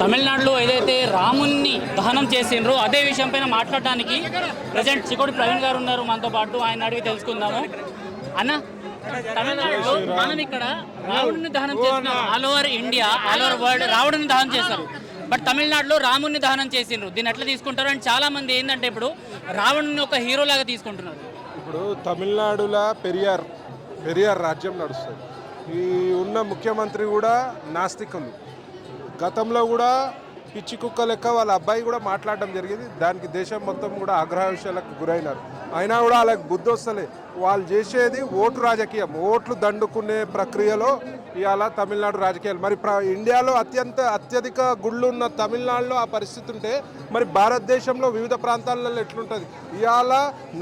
తమిళనాడులో ఏదైతే రాముణ్ణి దహనం చేసిండ్రో అదే విషయం పైన మాట్లాడడానికి ప్రజెంట్ చికోటి ప్రవీణ్ గారు ఉన్నారు మనతో పాటు. ఆయన అడిగి తెలుసుకుందాము. అన్న తమిళనాడులో మనం ఇక్కడ రావణుని దహనం చేసిన all over India all over world రావణుని దహనం చేశారు. బట్ తమిళనాడులో రాముణ్ణి దహనం చేసిండ్రు. దీన్ని ఎట్లా తీసుకుంటారు? అండ్ చాలా మంది ఏంటంటే ఇప్పుడు రావణుని ఒక హీరో లాగా తీసుకుంటున్నారు. ఇప్పుడు తమిళనాడులో పెరియార్ పెరియార్ రాజ్యం నడుస్తుంది. ఈ ఉన్న ముఖ్యమంత్రి కూడా నాస్తికులు. గతంలో కూడా పిచ్చి కుక్క లెక్క వాళ్ళ అబ్బాయి కూడా మాట్లాడడం జరిగింది. దానికి దేశం మొత్తం కూడా ఆగ్రహ విషయాలకు గురైనారు. అయినా కూడా వాళ్ళకి బుద్ధి వస్తలే వాళ్ళు చేసేది ఓటు రాజకీయం. ఓట్లు దండుకునే ప్రక్రియలో ఇవాళ తమిళనాడు రాజకీయాలు. మరి ప్ర ఇండియాలో అత్యంత అత్యధిక గుళ్ళు ఉన్న తమిళనాడులో ఆ పరిస్థితి ఉంటే మరి భారతదేశంలో వివిధ ప్రాంతాలలో ఎట్లుంటుంది? ఇవాళ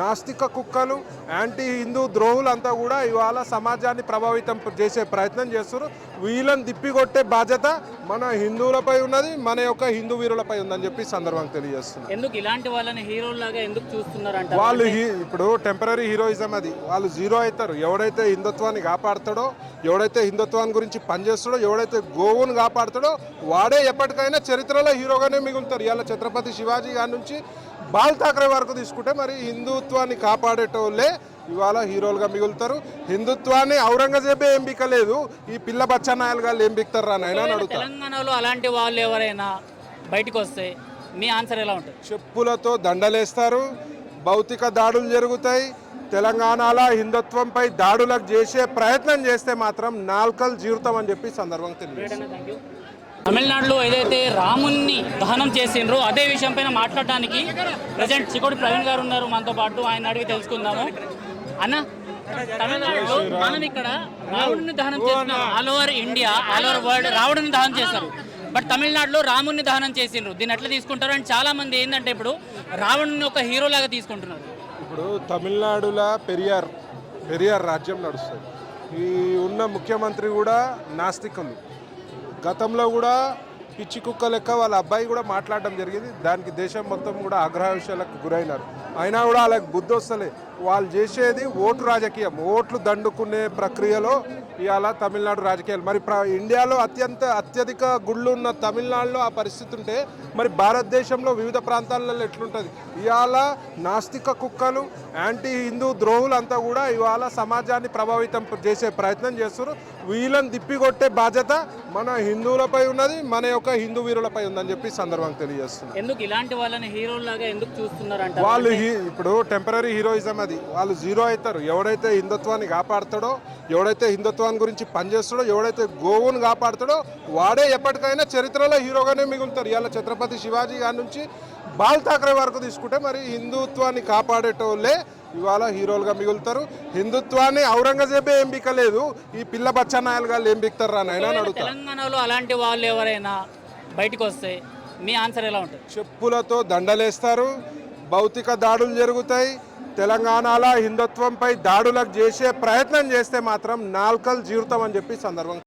నాస్తిక కుక్కలు యాంటీ హిందూ ద్రోహులు అంతా కూడా ఇవాళ సమాజాన్ని ప్రభావితం చేసే ప్రయత్నం చేస్తారు వీళ్ళని తిప్పికొట్టే బాధ్యత మన హిందువులపై ఉన్నది మన యొక్క హిందూ వీరులపై ఉందని చెప్పి సందర్భంగా తెలియజేస్తుంది ఎందుకు ఇలాంటి వాళ్ళని హీరోలాగా ఎందుకు చూస్తున్నారు వాళ్ళు ఇప్పుడు టెంపరీ హీరోయిజం అది వాళ్ళు జీరో అవుతారు. ఎవడైతే హిందుత్వాన్ని కాపాడుతాడో ఎవడైతే హిందుత్వాన్ని గురించి పనిచేస్తాడో ఎవడైతే గోవును కాపాడుతాడో వాడే ఎప్పటికైనా చరిత్రలో హీరోగానే మిగులుతారు. ఇవాళ ఛత్రపతి శివాజీ గారి నుంచి బాల్ ఠాకరే వరకు తీసుకుంటే మరి హిందుత్వాన్ని కాపాడేటోళ్ళే ఇవాళ హీరోలుగా మిగులుతారు. హిందుత్వాన్ని ఔరంగజేబే ఏం బిక్కలేదు ఈ పిల్ల బచ్చనాయలు గారు ఏం బిక్తారు రా నాయన అడుగుతారు తెలంగాణలో అలాంటి వాళ్ళు ఎవరైనా బయటకు వస్తే మీ ఆన్సర్ ఎలా ఉంటుంది? చెప్పులతో దండలేస్తారు. భౌతిక దాడులు జరుగుతాయి. తెలంగాణలో హిందుత్వంపై దాడులకు చేసే ప్రయత్నం చేస్తే మాత్రం నాల్కల్ జీవితం అని చెప్పి సందర్భం తెలియదు తమిళనాడులో ఏదైతే రాముణ్ణి దహనం చేసిండ్రో అదే విషయం పైన మాట్లాడడానికి ప్రజెంట్ చికోటి ప్రవీణ్ గారు ఉన్నారు మనతో పాటు. ఆయన అడిగి తెలుసుకుందాము. అన్న తమిళనాడులో మనం ఇక్కడ రావణుని దహనం చేసిన all over India all over world రావుడిని దహనం చేశారు. బట్ తమిళనాడులో రాముణ్ణి దహనం చేసిండ్రు. దీన్ని ఎట్లా తీసుకుంటారు అండ్ చాలా మంది ఏంటంటే ఇప్పుడు రావణుని ఒక హీరో లాగా తీసుకుంటున్నారు. ఇప్పుడు తమిళనాడులో పెరియార్ పెరియార్ రాజ్యం నడుస్తుంది. ఈ ఉన్న ముఖ్యమంత్రి కూడా నాస్తికం గతంలో కూడా పిచ్చి కుక్క లెక్క వాళ్ళ అబ్బాయి కూడా మాట్లాడడం జరిగింది. దానికి దేశం మొత్తం కూడా ఆగ్రహావిషయాలకు గురైనారు. అయినా కూడా వాళ్ళకి బుద్ధి వస్తలే. వాళ్ళు చేసేది ఓటు రాజకీయం. ఓట్లు దండుకునే ప్రక్రియలో ఇవాళ తమిళనాడు రాజకీయాలు. మరి ప్ర ఇండియాలో అత్యంత అత్యధిక గుళ్ళు ఉన్న తమిళనాడులో ఆ పరిస్థితి ఉంటే మరి భారతదేశంలో వివిధ ప్రాంతాలలో ఎట్లుంటుంది? ఇవాళ నాస్తిక కుక్కలు యాంటీ హిందూ ద్రోహులు అంతా కూడా ఇవాళ సమాజాన్ని ప్రభావితం చేసే ప్రయత్నం చేస్తారు వీళ్ళని తిప్పికొట్టే బాధ్యత మన హిందువులపై ఉన్నది మన యొక్క హిందూ వీరులపై ఉందని చెప్పి సందర్భంగా తెలియజేస్తుంది ఎందుకు ఇలాంటి వాళ్ళని హీరోలాగా ఎందుకు చూస్తున్నారు వాళ్ళు ఇప్పుడు టెంపరీ హీరోయిజం అది. వాళ్ళు జీరో అవుతారు. ఎవడైతే హిందుత్వాన్ని కాపాడుతాడో ఎవడైతే హిందుత్వాన్ని గురించి పనిచేస్తాడో ఎవడైతే గోవును కాపాడుతాడో వాడే ఎప్పటికైనా చరిత్రలో హీరోగానే మిగులుతారు ఇవాళ ఛత్రపతి శివాజీ గారి నుంచి బాల్ ఠాకరే వరకు తీసుకుంటే మరి హిందుత్వాన్ని కాపాడేటోళ్ళే ఇవాళ హీరోలుగా మిగులుతారు. హిందుత్వాన్ని ఔరంగజేబే ఏం బిక్కలేదు ఈ పిల్ల బచ్చనాయలు గారు ఏం బిక్తారు రా నాయన అని అడుగుతారు తెలంగాణలో అలాంటి వాళ్ళు ఎవరైనా బయటకు వస్తే మీ ఆన్సర్ ఎలా ఉంటుంది? చెప్పులతో దండలేస్తారు. భౌతిక దాడులు జరుగుతాయి. తెలంగాణలో హిందుత్వంపై దాడులకు చేసే ప్రయత్నం చేస్తే మాత్రం నాల్కల్ జీవితం అని చెప్పి సందర్భం